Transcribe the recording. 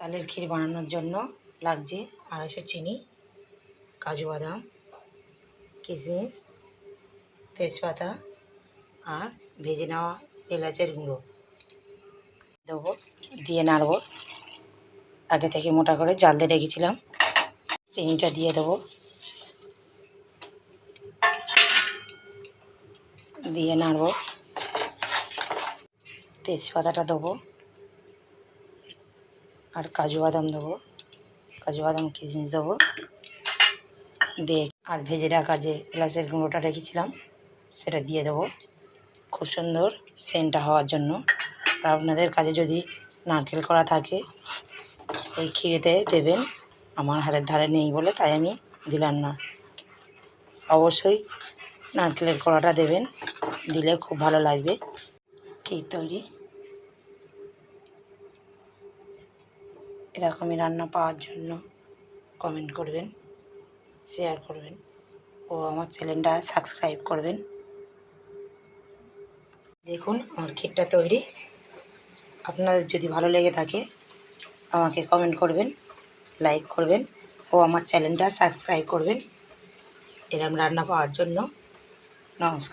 তালের ক্ষীর বানানোর জন্য লাগছে আড়াইশো চিনি, কাজু বাদাম, কিশমিশ, তেজপাতা আর ভেজে নেওয়া এলাচের গুঁড়ো। দেবো, দিয়ে নাড়বো। আগে থেকে মোটা করে জাল দিয়ে রেখেছিলাম। চিনিটা দিয়ে দেবো। দিয়ে নাড়বো। তেজপাতাটা দেবো। আর কাজু বাদাম দেবো। কাজু বাদাম, কিশমিশ দেবো। দিয়ে আর ভেজে রাখা যে এলাচের গুঁড়োটা রেখেছিলাম, সেটা দিয়ে দেবো। খুব সুন্দর সেন্টটা হওয়ার জন্য। আর আপনাদের কাছে যদি নারকেল করা থাকে, এই ক্ষীরেতে দেবেন। আমার হাতের ধারে নেই বলে তাই আমি দিলাম না। অবশ্যই নারকেলের কড়াটা দেবেন, দিলে খুব ভালো লাগবে। ক্ষীর তৈরি। এরকমই রান্না পাওয়ার জন্য কমেন্ট করবেন শেয়ার করবেন ও আমার চ্যানেলটা সাবস্ক্রাইব করবেন। দেখুন আমার ক্ষীরটা তৈরি। আপনাদের যদি ভালো লেগে থাকে আমাকে কমেন্ট করবেন লাইক করবেন ও আমার চ্যানেলটা সাবস্ক্রাইব করবেন। এরম রান্না পাওয়ার জন্য নমস্কার।